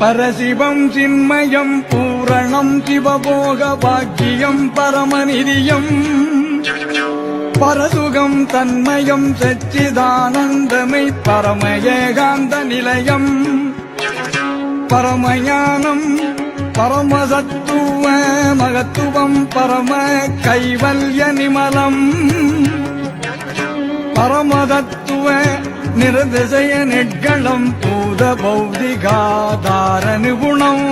பரசிவம் சின்மயம் பூரணம் சிவபோக பாக்கியம் பரமநிதியம். பரசுகம் தன்மயம் சச்சிதானந்தமை பரம ஏகாந்த நிலையம். பரமயானம் பரமசத்துவ மகத்துவம் பரம கைவல்ய நிமலம். பரமதத்துவ நிரதிசய நெட்களம் பூத பௌதிகாதார நிபுணம்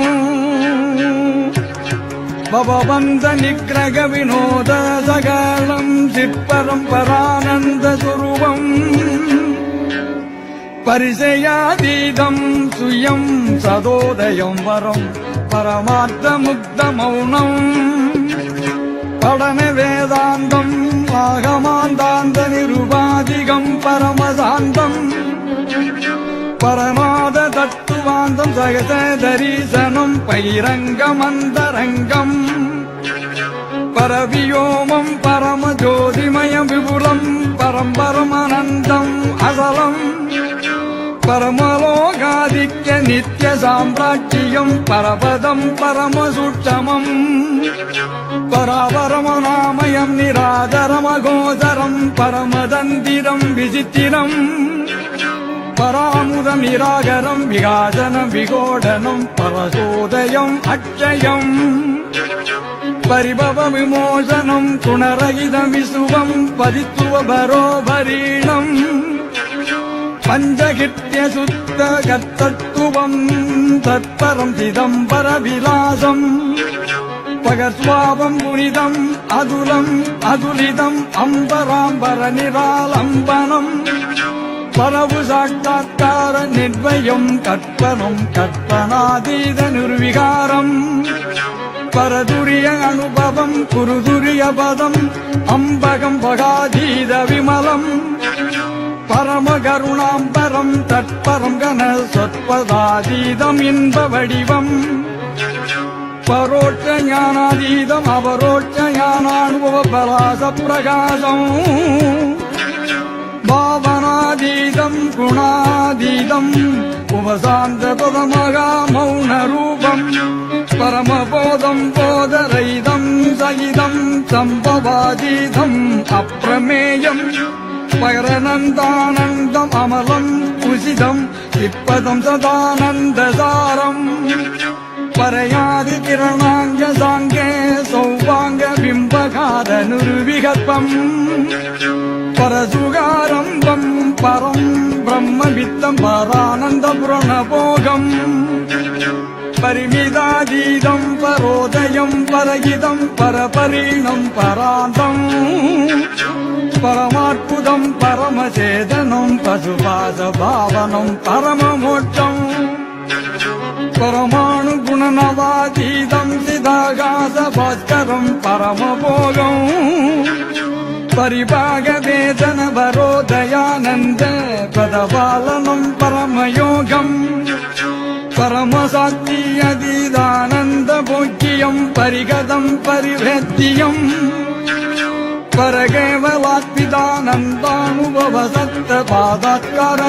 பவவந்த நிக்ரக வினோத சகலம் சிற்பரம்பரானந்த சுரூபம். பரிசயாதீதம் சுயம் சதோதயம் வரம் பரமார்த்த முக்த மௌனம். படன வேதாந்தம் ஆகமாந்தாந்த நிருபாதிகம் பரமதாந்தம் பரமாத தத்துவாந்தம் சகத தரிசனம் பைரங்கம் அந்தரங்கம் பரவியோமம் பரம ஜோதிமயம் விபுலம் பரம்பரமா நித்திய சாம்ராட்சியம் பரபதம் பரமசுட்டமம் பராபரமநாமயம் நிராதரமகோதரம் பரமதந்திரம் விசித்திரம். பராமுதம் நிராகரம் விகாசனம் விகோடனம் பரசோதயம் அட்சயம் பரிபவ விமோசனம் துணரகிதம் விசுவம் பதித்துவ பரோபரீணம். பஞ்சகித்ய சுத்த கத்தத்துவம் தத்பரம் சிதம்பர விலாசம் பகஸ்வாபம் புனிதம் அதுலம் அதுலிதம் அம்பராம்பர நிராலம்பனம். பரவு சாட்சாத்தார நிர்வயம் கற்பனம் கற்பனாதீத நிர்விகாரம். பரதுரிய அனுபவம் குருதுரிய பதம் அம்பகம் பகாதீத விமலம். பரமகருணாம்பரம் தற்பரம் கன சொற்பதாதீதம் இன்ப வடிவம். பரோட்ச ஞானாதீதம் அபரோட்ச ஞானானுபவ பலாச பிரகாசம். பாவனாதீதம் குணாதீதம் உபசாந்த பதமகா மௌன ரூபம். பரமபோதம் போதரைதம் சகிதம் சம்பவாதீதம் அப்பிரமேயம் பகரனந்தானந்தம் அமலம் உசிதம் இப்பதம் சதானந்தசாரம். பரையாது கிரணாங்க சாங்கே சௌவாங்க பிம்பகாத நிருவிகற்பம். பரசுகாரம்பம் பரம் பிரம்ம வித்தம் பரானந்த புரணபோகம். परिमिदाजीदम् परोदयम् परगिदम् परपरीणम् परान्तम् परमार्पुदम् परमचेदनम् पशुपाशभावनम् परममोक्षम् परमाणुगुणनवातीतम् सिदागासभास्करम् परमभोगम् परिभागवेदन भरोदयानन्द पदपालनम् परमयोगम् பரமசாத்தி அதீதானந்த போக்கியம் பரிகதம் பரிவேத்தியம். பரகேவலாத்திதானந்தானுபவசத்த பாதாத்கார